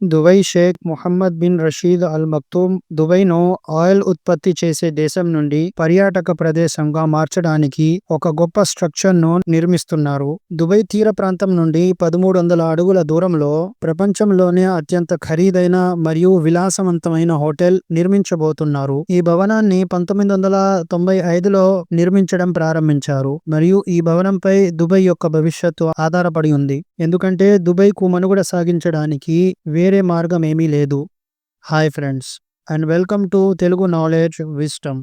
Dubai Sheikh Mohammed bin Rashid Al Maktoum దుబాయ్ను oil ఉత్పత్తి చేసే దేశం నుండి పర్యాటక ప్రదేశంగా మార్చడానికి ఒక గొప్ప స్ట్రక్చర్ను నిర్మిస్తున్నారు. దుబాయ్ తీర ప్రాంతం నుండి పదమూడు వందల అడుగుల దూరంలో ప్రపంచంలోనే అత్యంత ఖరీదైన మరియు విలాసవంతమైన హోటల్ నిర్మించబోతున్నారు. ఈ భవనాన్ని పంతొమ్మిది వందల తొంభై ఐదులో నిర్మించడం ప్రారంభించారు మరియు ఈ భవనంపై దుబాయ్ యొక్క భవిష్యత్తు ఆధారపడి ఉంది. ఎందుకంటే దుబాయ్కు మనుగడ సాగించడానికి వే వేరే మార్గం ఏమీ లేదు. Hi friends and welcome to Telugu knowledge wisdom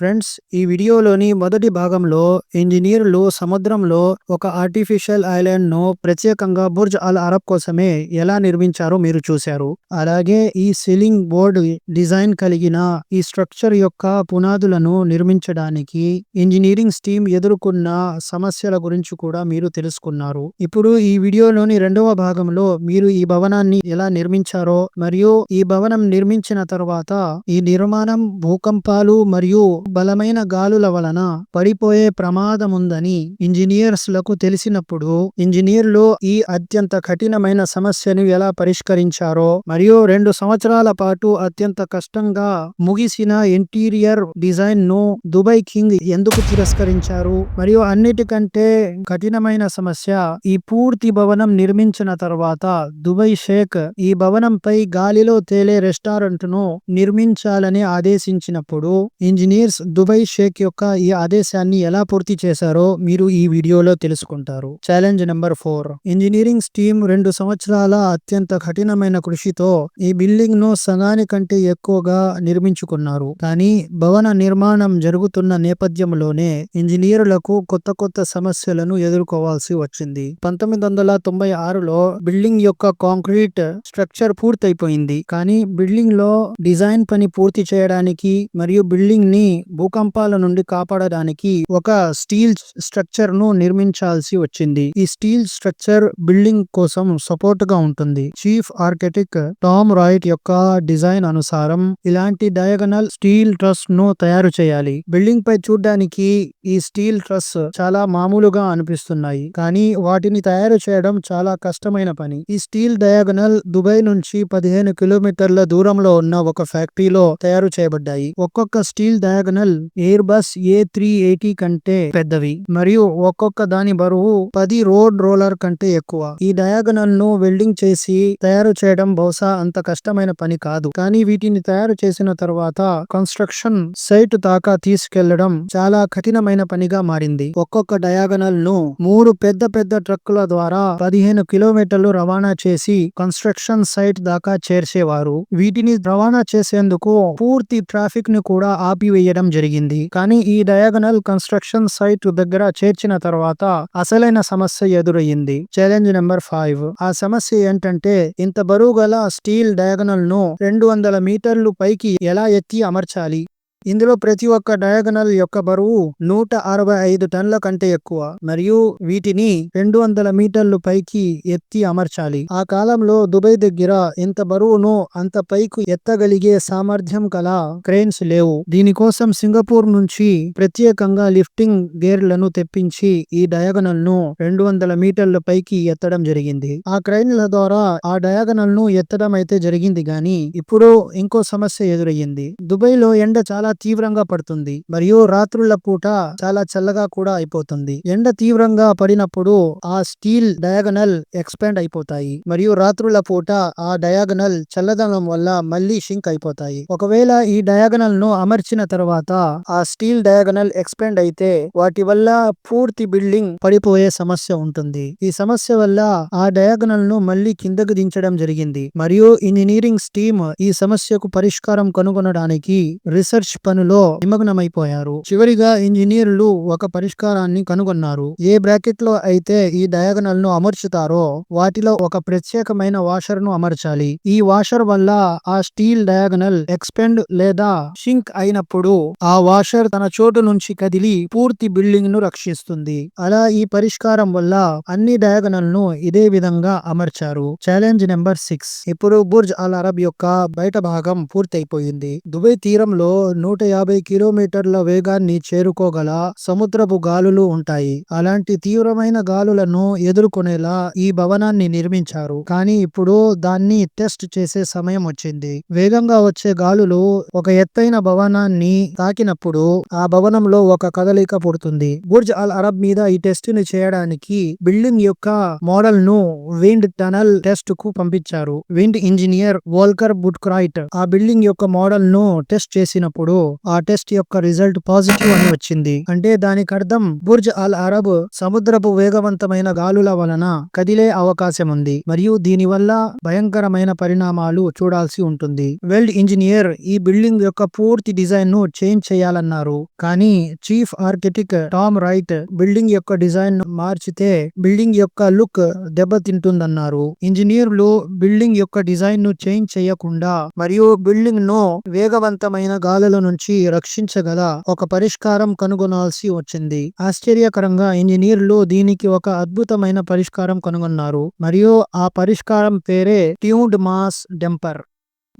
friends ఈ వీడియోలోని మొదటి భాగంలో ఇంజనీర్లు సముద్రంలో ఒక ఆర్టిఫిషియల్ ఐలాండ్ను ప్రత్యేకంగా బుర్జ్ అల్ అరబ్ కోసమే ఎలా నిర్మించారో మీరు చూశారు. అలాగే ఈ సీలింగ్ బోర్డు డిజైన్ కలిగిన ఈ స్ట్రక్చర్ యొక్క పునాదులను నిర్మించడానికి ఇంజనీరింగ్ స్టీమ్ ఎదుర్కొన్న సమస్యల గురించి కూడా మీరు తెలుసుకున్నారు. ఇప్పుడు ఈ వీడియోలోని రెండవ భాగంలో మీరు ఈ భవనాన్ని ఎలా నిర్మించారో మరియు ఈ భవనం నిర్మించిన తర్వాత ఈ నిర్మాణం భూకంపాలు మరియు బలమైన గాలుల వలన పడిపోయే ప్రమాదం ఉందని ఇంజనీర్స్లకు తెలిసినప్పుడు ఇంజనీర్లు ఈ అత్యంత కఠినమైన సమస్యను ఎలా పరిష్కరించారో మరియు రెండు సంవత్సరాల పాటు అత్యంత కష్టంగా ముగిసిన ఇంటీరియర్ డిజైన్ను దుబాయ్ కింగ్ ఎందుకు తిరస్కరించారు? మరియు అన్నిటికంటే కఠినమైన సమస్య ఈ పూర్తి భవనం నిర్మించిన తర్వాత దుబాయ్ షేక్ ఈ భవనంపై గాలిలో తేలే రెస్టారెంట్ను నిర్మించాలని ఆదేశించినప్పుడు ఇంజనీర్స్ దుబాయ్ షేక్ యొక్క ఈ ఆదేశాన్ని ఎలా పూర్తి చేశారో మీరు ఈ వీడియోలో తెలుసుకుంటారు. Challenge number four. Engineering team రెండు సంవత్సరాల అత్యంత కఠినమైన కృషితో ఈ బిల్డింగ్ను సగాని కంటే ఎక్కువగా నిర్మించుకున్నారు. కానీ భవన నిర్మాణం జరుగుతున్న నేపథ్యంలోనే ఇంజనీర్లకు కొత్త కొత్త సమస్యలను ఎదుర్కోవాల్సి వచ్చింది. పంతొమ్మిది వందల తొంభై ఆరులో బిల్డింగ్ యొక్క కాంక్రీట్ స్ట్రక్చర్ పూర్తయిపోయింది. కానీ బిల్డింగ్లో డిజైన్ పని పూర్తి చేయడానికి మరియు బిల్డింగ్ని భూకంపాల నుండి కాపాడడానికి ఒక స్టీల్ స్ట్రక్చర్ను నిర్మించాల్సి వచ్చింది. ఈ స్టీల్ స్ట్రక్చర్ బిల్డింగ్ కోసం సపోర్ట్గా ఉంటుంది. చీఫ్ ఆర్కిటెక్ట్ టామ్ రాయిట్ యొక్క డిజైన్ అనుసారం ఇలాంటి డయాగనల్ స్టీల్ ట్రస్ను తయారు చేయాలి. బిల్డింగ్ పై చూడడానికి ఈ స్టీల్ ట్రస్ చాలా మామూలుగా అనిపిస్తున్నాయి కానీ వాటిని తయారు చేయడం చాలా కష్టమైన పని. ఈ స్టీల్ డయాగనల్ దుబాయ్ నుంచి పదిహేను కిలోమీటర్ల దూరంలో ఉన్న ఒక ఫ్యాక్టరీలో తయారు చేయబడ్డాయి. ఒక్కొక్క steel diagonal Airbus A three eighty కంటే పెద్దవి. మరియు ఒక్కొక్క దాని బరువు పది రోడ్ రోలర్ కంటే ఎక్కువ. ఈ డయాగనల్ను వెల్డింగ్ చేసి తయారు చేయడం బహుశా అంత కష్టమైన పని కాదు. కానీ వీటిని తయారు చేసిన తర్వాత కన్స్ట్రక్షన్ సైట్ దాకా తీసుకెళ్ళడం చాలా కఠినమైన పనిగా మారింది. ఒక్కొక్క డయాగనల్ను మూడు పెద్ద పెద్ద ట్రక్కుల ద్వారా పదిహేను కిలోమీటర్లు రవాణా చేసి కన్స్ట్రక్షన్ సైట్ దాకా చేర్చేవారు. వీటిని రవాణా చేసేందుకు పూర్తి ట్రాఫిక్ను కూడా ఆపివేయడం జరిగింది. కానీ ఈ డయాగనల్ కన్స్ట్రక్షన్ సైట్ దగ్గర చేర్చిన తర్వాత అసలైన సమస్య ఎదురయ్యింది. ఛాలెంజ్ నెంబర్ ఫైవ్ ఆ సమస్య ఏంటంటే ఇంత బరువు గల స్టీల్ డయాగనల్ను రెండు వందల మీటర్లు పైకి ఎలా ఎత్తి అమర్చాలి? ఇందులో ప్రతి ఒక్క డయాగనల్ యొక్క బరువు నూట అరవై ఐదు టన్ల కంటే ఎక్కువ మరియు వీటిని రెండు వందల మీటర్లు పైకి ఎత్తి అమర్చాలి. ఆ కాలంలో దుబాయ్ దగ్గర ఇంత బరువును అంత పైకి ఎత్తగలిగే సామర్థ్యం కల క్రెయిన్స్ లేవు. దీనికోసం సింగపూర్ నుంచి ప్రత్యేకంగా లిఫ్టింగ్ గేర్లను తెప్పించి ఈ డయాగనల్ను రెండు వందల మీటర్ల పైకి ఎత్తడం జరిగింది. ఆ క్రెయిన్ల ద్వారా ఆ డయాగనల్ను ఎత్తడం అయితే జరిగింది గాని ఇప్పుడు ఇంకో సమస్య ఎదురయ్యింది. దుబాయ్లో ఎండ చాలా తీవ్రంగా పడుతుంది. మరియు రాత్రుల పూట చాలా చల్లగా కూడా అయిపోతుంది. ఎండ తీవ్రంగా పడినప్పుడు ఆ స్టీల్ డయాగనల్ ఎక్స్పాండ్ అయిపోతాయి. మరియు రాత్రుల పూట ఆ డయాగనల్ చల్లదనం వల్ల మళ్ళీ షింక్ అయిపోతాయి. ఒకవేళ ఈ డయాగనల్ను అమర్చిన తర్వాత ఆ స్టీల్ డయాగనల్ ఎక్స్పాండ్ అయితే వాటి వల్ల పూర్తి బిల్డింగ్ పడిపోయే సమస్య ఉంటుంది. ఈ సమస్య వల్ల ఆ డయాగనల్ను మళ్ళీ కిందకు దించడం జరిగింది. మరియు ఇంజనీరింగ్ స్టీమ్ ఈ సమస్యకు పరిష్కారం కనుగొనడానికి రీసెర్చ్ పనిలో నిమగ్నమైపోయారు. చివరిగా ఇంజనీర్లు ఒక పరిష్కారాన్ని కనుగొన్నారు. ఏ బ్రాకెట్లో అయితే ఈ డయాగనల్ను అమర్చుతారో వాటిలో ఒక ప్రత్యేకమైన వాషర్ను అమర్చాలి. ఈ వాషర్ వల్ల ఆ స్టీల్ డయాగనల్ ఎక్స్పెండ్ లేదా షింక్ అయినప్పుడు ఆ వాషర్ తన చోటు నుంచి కదిలి పూర్తి బిల్డింగ్ను రక్షిస్తుంది. అలా ఈ పరిష్కారం వల్ల అన్ని డయాగనల్ను ఇదే విధంగా అమర్చారు. Challenge number six. ఇప్పుడు బుర్జ్ అల్ అరబ్ యొక్క బయట భాగం పూర్తయిపోయింది. దుబాయ్ తీరంలో నూట యాభై కిలోమీటర్ల వేగాన్ని చేరుకోగల సముద్రపు గాలులు ఉంటాయి. అలాంటి తీవ్రమైన గాలులను ఎదుర్కొనేలా ఈ భవనాన్ని నిర్మించారు. కానీ ఇప్పుడు దాన్ని టెస్ట్ చేసే సమయం వచ్చింది. వేగంగా వచ్చే గాలులు ఒక ఎత్తైన భవనాన్ని తాకినప్పుడు ఆ భవనంలో ఒక కదలిక పుడుతుంది. బుర్జ్ అల్ అరబ్ మీద ఈ టెస్ట్ని చేయడానికి బిల్డింగ్ యొక్క మోడల్ను విండ్ టనల్ టెస్ట్కు పంపించారు. విండ్ ఇంజనీర్ వోల్కర్ బుట్క్రైట్ ఆ బిల్డింగ్ యొక్క మోడల్ను టెస్ట్ చేసినప్పుడు ఆ టెస్ట్ యొక్క రిజల్ట్ పాజిటివ్ అని వచ్చింది. అంటే దానికి అర్థం బుర్జ్ అల్ అరబ్ సముద్రపు వేగవంతమైన గాలుల వలన కదిలే అవకాశం ఉంది. మరియు దీని వల్ల భయంకరమైన పరిణామాలు చూడాల్సి ఉంటుంది. వెల్డ్ ఇంజనీర్ ఈ బిల్డింగ్ యొక్క పూర్తి డిజైన్ను చేంజ్ చేయాలన్నారు. కానీ chief architect Tom Wright building యొక్క డిజైన్ను మార్చితే బిల్డింగ్ యొక్క లుక్ దెబ్బతింటుందన్నారు. ఇంజనీర్లు బిల్డింగ్ యొక్క డిజైన్ను చేంజ్ చేయకుండా మరియు బిల్డింగ్ను వేగవంతమైన గాలుల నుంచి రక్షించగల ఒక పరిష్కారం కనుగొనాల్సి వచ్చింది. ఆశ్చర్యకరంగా ఇంజనీర్లు దీనికి ఒక అద్భుతమైన పరిష్కారం కనుగొన్నారు. మరియు ఆ పరిష్కారం పేరే ట్యూన్డ్ మాస్ డెంపర్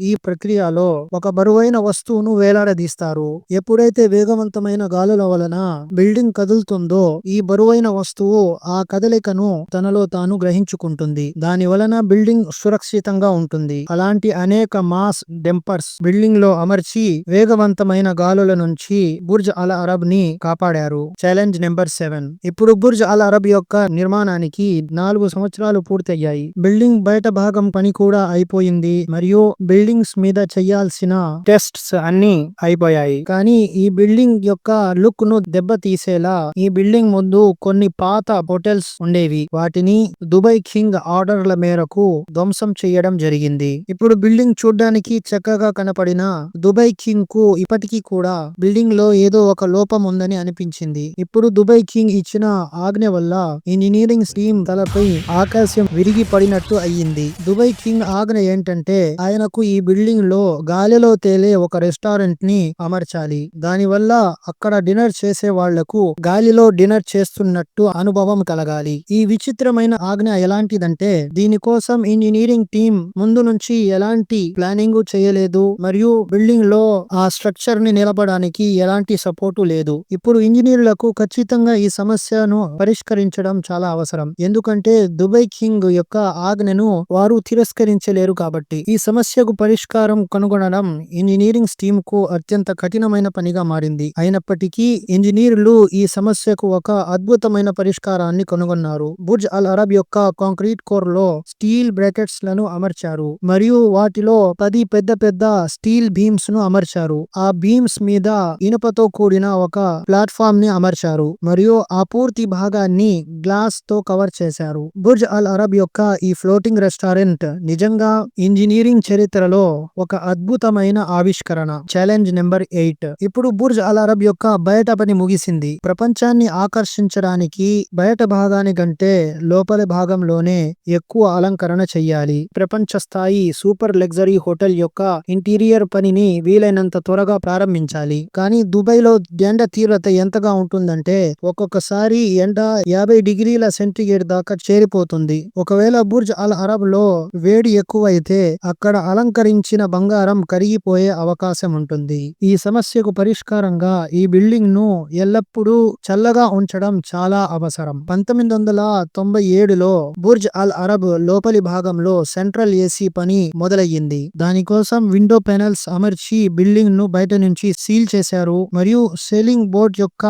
ఈ ప్రక్రియలో ఒక బరువైన వస్తువును వేలాడదీస్తారు. ఎప్పుడైతే వేగవంతమైన గాలుల వలన బిల్డింగ్ కదులుతుందో ఈ బరువైన వస్తువు ఆ కదలికను తనలో తాను గ్రహించుకుంటుంది. దాని వలన బిల్డింగ్ సురక్షితంగా ఉంటుంది. అలాంటి అనేక మాస్ డెంపర్స్ బిల్డింగ్లో అమర్చి వేగవంతమైన గాలుల నుంచి బుర్జ్ అల్ అరబ్ని కాపాడారు. Challenge number seven. ఇప్పుడు బుర్జ్ అల్ అరబ్ యొక్క నిర్మాణానికి నాలుగు సంవత్సరాలు పూర్తయ్యాయి. బిల్డింగ్ బయట భాగం పని కూడా అయిపోయింది. మరియు బిల్డింగ్స్ మీద చేయాల్సిన టెస్ట్స్ అన్ని అయిపోయాయి. కానీ ఈ బిల్డింగ్ యొక్క లుక్ను దెబ్బతీసేలా ఈ బిల్డింగ్ ముందు కొన్ని పాత హోటల్స్ ఉండేవి. వాటిని దుబాయ్ కింగ్ ఆర్డర్ల మేరకు ధ్వంసం చేయడం జరిగింది. ఇప్పుడు బిల్డింగ్ చూడ్డానికి చక్కగా కనపడిన దుబాయ్ కింగ్కు ఇప్పటికీ కూడా బిల్డింగ్లో ఏదో ఒక లోపం ఉందని అనిపించింది. ఇప్పుడు దుబాయ్ కింగ్ ఇచ్చిన ఆజ్ఞ వల్ల ఇంజనీరింగ్ టీమ్ తలపై ఆకాశం విరిగి పడినట్టు అయ్యింది. దుబాయ్ కింగ్ ఆజ్ఞ ఏంటంటే ఆయనకు ఈ బిల్డింగ్లో గాలిలో తేలే ఒక రెస్టారెంట్ని అమర్చాలి. దానివల్ల అక్కడ డిన్నర్ చేసే వాళ్ళకు గాలిలో డిన్నర్ చేస్తున్నట్టు అనుభవం కలగాలి. ఈ విచిత్రమైన ఆజ్ఞ ఎలాంటిదంటే దీనికోసం ఇంజనీరింగ్ టీం ముందు నుంచి ఎలాంటి ప్లానింగ్ చేయలేదు మరియు బిల్డింగ్లో ఆ స్ట్రక్చర్ని నిలపడానికి ఎలాంటి సపోర్టు లేదు. ఇప్పుడు ఇంజనీర్లకు ఖచ్చితంగా ఈ సమస్యను పరిష్కరించడం చాలా అవసరం. ఎందుకంటే దుబాయ్ కింగ్ యొక్క ఆజ్ఞను వారు తిరస్కరించలేరు కాబట్టి. ఈ సమస్యకు పరిష్కారం కనుగొనడం ఇంజనీరింగ్ స్టీమ్కు అత్యంత కఠినమైన పనిగా మారింది. అయినప్పటికీ ఇంజనీర్లు ఈ సమస్యకు ఒక అద్భుతమైన పరిష్కారాన్ని కనుగొన్నారు. బుర్జ్ అల్ అరబ్ యొక్క కాంక్రీట్ కోర్లో స్టీల్ బ్రాకెట్స్లను అమర్చారు. మరియు వాటిలో పది పెద్ద పెద్ద స్టీల్ బీమ్స్ను అమర్చారు. ఆ బీమ్స్ మీద ఇనుపతో కూడిన ఒక ప్లాట్ఫామ్ని అమర్చారు. మరియు ఆ పూర్తి భాగాన్ని గ్లాస్తో కవర్ చేశారు. బుర్జ్ అల్ అరబ్ యొక్క ఈ ఫ్లోటింగ్ రెస్టారెంట్ నిజంగా ఇంజనీరింగ్ చరిత్ర చరిత్రలో ఒక అద్భుతమైన ఆవిష్కరణ. ఛాలెంజ్ నెంబర్ ఎయిట్ ఇప్పుడు బుర్జ్ అల్ అరబ్ యొక్క బయట పని ముగిసింది. ప్రపంచాన్ని ఆకర్షించడానికి బయట భాగాని కంటే లోపలి భాగంలోనే ఎక్కువ అలంకరణ చెయ్యాలి. ప్రపంచ స్థాయి సూపర్ లగ్జరీ హోటల్ యొక్క ఇంటీరియర్ పనిని వీలైనంత త్వరగా ప్రారంభించాలి. కానీ దుబాయ్లో ఎండ తీవ్రత ఎంతగా ఉంటుందంటే ఒక్కొక్కసారి ఎండ యాభై డిగ్రీల సెంటిగ్రేడ్ దాకా చేరిపోతుంది. ఒకవేళ బుర్జ్ అల్ అరబ్లో వేడి ఎక్కువైతే అక్కడ అలంకరణ అలంకరించిన బంగారం కరిగిపోయే అవకాశం ఉంటుంది. ఈ సమస్యకు పరిష్కారంగా ఈ బిల్డింగ్ను ఎల్లప్పుడూ చల్లగా ఉంచడం చాలా అవసరం. పంతొమ్మిది వందల తొంభై ఏడులో బుర్జ్ అల్ అరబ్ లోపలి భాగంలో సెంట్రల్ ఏసీ పని మొదలయ్యింది. దానికోసం విండో పెనల్స్ అమర్చి బిల్డింగ్ను బయట నుంచి సీల్ చేశారు మరియు సెలింగ్ బోర్డ్ యొక్క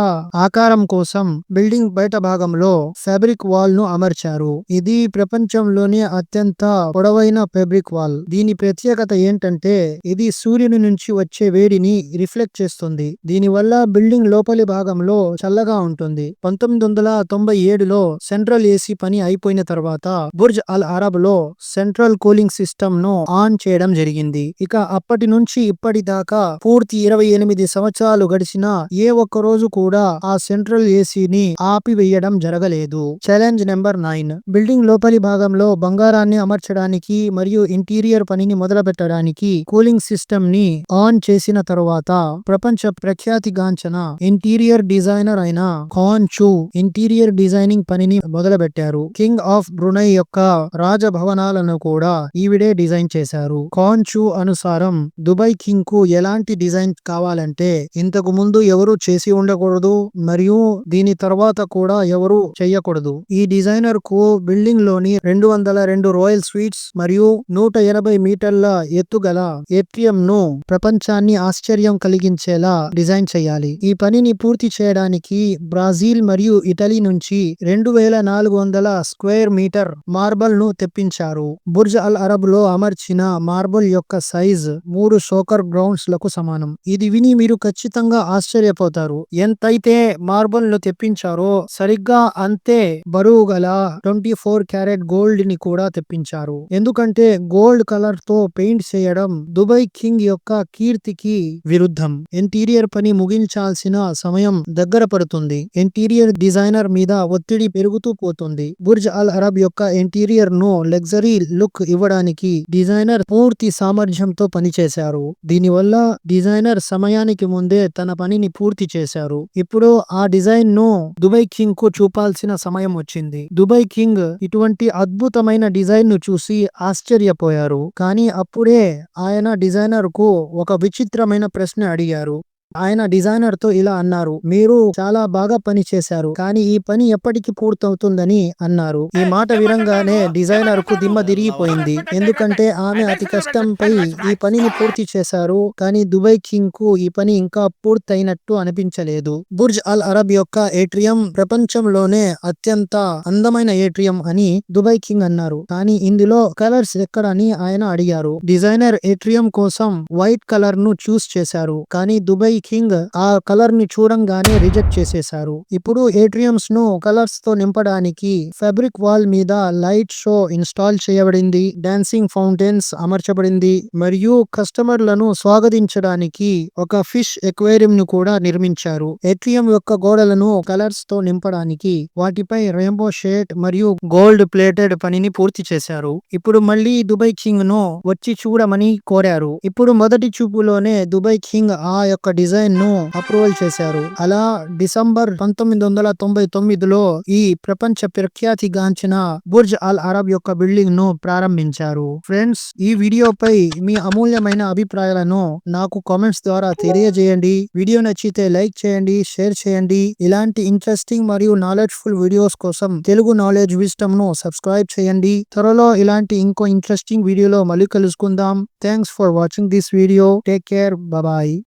ఆకారం కోసం బిల్డింగ్ బయట భాగంలో ఫ్యాబ్రిక్ వాల్ను అమర్చారు. ఇది ప్రపంచంలోనే అత్యంత పొడవైన ఫ్యాబ్రిక్ వాల్. దీని ప్రత్యేక ప్రత్యేకత ఏంటంటే ఇది సూర్యుని నుంచి వచ్చే వేడిని రిఫ్లెక్ట్ చేస్తుంది. దీనివల్ల బిల్డింగ్ లోపలి భాగంలో చల్లగా ఉంటుంది. పంతొమ్మిది వందల తొంభై ఏడులో సెంట్రల్ ఏసీ పని అయిపోయిన తర్వాత బుర్జ్ అల్ అరబ్లో సెంట్రల్ కూలింగ్ సిస్టమ్ను ఆన్ చేయడం జరిగింది. ఇక అప్పటి నుంచి ఇప్పటిదాకా పూర్తి ఇరవై ఎనిమిది సంవత్సరాలు గడిచినా ఏ ఒక్క రోజు కూడా ఆ సెంట్రల్ ఏసీని ఆపివేయడం జరగలేదు. Challenge number nine. బిల్డింగ్ లోపలి భాగంలో బంగారాన్ని అమర్చడానికి మరియు ఇంటీరియర్ పనిని మొదలు చల్లబెట్టడానికి కూలింగ్ సిస్టమ్ని ఆన్ చేసిన తరువాత ప్రపంచ ప్రఖ్యాతిగాంచిన ఇంటీరియర్ డిజైనర్ అయిన ఖాన్ చూ ఇంటీరియర్ డిజైనింగ్ పనిని మొదలుపెట్టారు. కింగ్ ఆఫ్ బ్రునై యొక్క రాజభవనాలను కూడా ఈవిడే డిజైన్ చేశారు. ఖాన్ చూ అనుసారం దుబాయ్ కింగ్కు ఎలాంటి డిజైన్ కావాలంటే ఇంతకు ముందు ఎవరు చేసి ఉండకూడదు మరియు దీని తర్వాత కూడా ఎవరు చేయకూడదు. ఈ డిజైనర్కు బిల్డింగ్లోని రెండు వందల రెండు రాయల్ స్వీట్స్ మరియు నూట ఎనభై మీటర్ల ఎత్తుగల ఏటీఎం ను ప్రపంచాన్ని ఆశ్చర్యం కలిగించేలా డిజైన్ చేయాలి. ఈ పనిని పూర్తి చేయడానికి బ్రాజిల్ మరియు ఇటలీ నుంచి రెండు వేల నాలుగు వందల స్క్వేర్ మీటర్ మార్బల్ను తెప్పించారు. బుర్జ్ అల్ అరబ్లో అమర్చిన మార్బల్ యొక్క సైజ్ మూడు సోకర్ గ్రౌండ్స్లకు సమానం. ఇది విని మీరు ఖచ్చితంగా ఆశ్చర్యపోతారు. ఎంతైతే మార్బల్ను తెప్పించారో సరిగ్గా అంతే బరువు గల ట్వంటీ ఫోర్ క్యారెట్ గోల్డ్ని కూడా తెప్పించారు. ఎందుకంటే గోల్డ్ కలర్తో పెయింట్ చేయడం దుబాయ్ కింగ్ యొక్క కీర్తికి విరుద్ధం. ఇంటీరియర్ పని ముగించాల్సిన సమయం దగ్గర పడుతుంది. ఇంటీరియర్ డిజైనర్ మీద ఒత్తిడి పెరుగుతూ పోతుంది. బుర్జ్ అల్ అరబ్ యొక్క ఇంటీరియర్ను లగ్జరీ లుక్ ఇవ్వడానికి డిజైనర్ పూర్తి సామర్థ్యంతో పనిచేశారు. దీనివల్ల డిజైనర్ సమయానికి ముందే తన పనిని పూర్తి చేశారు. ఇప్పుడు ఆ డిజైన్ను దుబాయ్ కింగ్కు చూపాల్సిన సమయం వచ్చింది. దుబాయ్ కింగ్ ఇటువంటి అద్భుతమైన డిజైన్ను చూసి ఆశ్చర్యపోయారు. కానీ అప్పుడు ఆయన డిజైనర్కు ఒక విచిత్రమైన ప్రశ్న అడిగారు. ఆయన డిజైనర్తో ఇలా అన్నారు మీరు చాలా బాగా పని చేశారు కానీ ఈ పని ఎప్పటికి పూర్తవుతుందని అన్నారు. ఈ మాట వినంగానే డిజైనర్కు దిమ్మ తిరిగిపోయింది. ఎందుకంటే ఆమె అతి కష్టంపై ఈ పనిని పూర్తి చేశారు కానీ దుబాయ్ కింగ్కు ఈ పని ఇంకా పూర్తయినట్టు అనిపించలేదు. బుర్జ్ అల్ అరబ్ యొక్క ఏట్రియం ప్రపంచంలోనే అత్యంత అందమైన ఏట్రియం అని దుబాయ్ కింగ్ అన్నారు. కానీ ఇందులో కలర్స్ ఎక్కడని ఆయన అడిగారు. డిజైనర్ ఏట్రియం కోసం వైట్ కలర్ను చూస్ చేశారు కానీ దుబాయ్ కింగ్ ఆ కలర్ని చూడంగానే రిజెక్ట్ చేసేశారు. ఇప్పుడు ఏట్రియంస్ను కలర్స్తో నింపడానికి ఫ్యాబ్రిక్ వాల్ మీద లైట్ షో ఇన్స్టాల్ చేయబడింది. డాన్సింగ్ ఫౌంటైన్స్ అమర్చబడింది. మరియు కస్టమర్లను స్వాగతించడానికి ఒక ఫిష్ ఎక్వేరియం ను కూడా నిర్మించారు. ఏట్రియం యొక్క గోడలను కలర్స్తో నింపడానికి వాటిపై రెయిన్బో షేడ్ మరియు గోల్డ్ ప్లేటెడ్ పనిని పూర్తి చేశారు. ఇప్పుడు మళ్ళీ దుబాయ్ కింగ్ను వచ్చి చూడమని కోరారు. ఇప్పుడు మొదటి చూపులోనే దుబాయ్ కింగ్ ఆ యొక్క డిజైన్ను అప్రూవల్ చేశారు. అలా డిసెంబర్ పంతొమ్మిది వందల తొంభై తొమ్మిదిలో ఈ ప్రపంచ ప్రఖ్యాతిగాంచిన బుర్జ్ అల్ అరబ్ యొక్క బిల్డింగ్ను ప్రారంభించారు. ఫ్రెండ్స్ ఈ వీడియోపై మీ అమూల్యమైన అభిప్రాయాలను నాకు కామెంట్స్ ద్వారా తెలియజేయండి. వీడియో నచ్చితే లైక్ చేయండి షేర్ చేయండి. ఇలాంటి ఇంట్రెస్టింగ్ మరియు నాలెడ్జ్ఫుల్ వీడియోస్ కోసం తెలుగు నాలెడ్జ్ విస్టమ్ను సబ్స్క్రైబ్ చేయండి. త్వరలో ఇలాంటి ఇంకో ఇంట్రెస్టింగ్ వీడియోలో మళ్ళీ కలుసుకుందాం. Thanks for watching this video. Take care. Bye.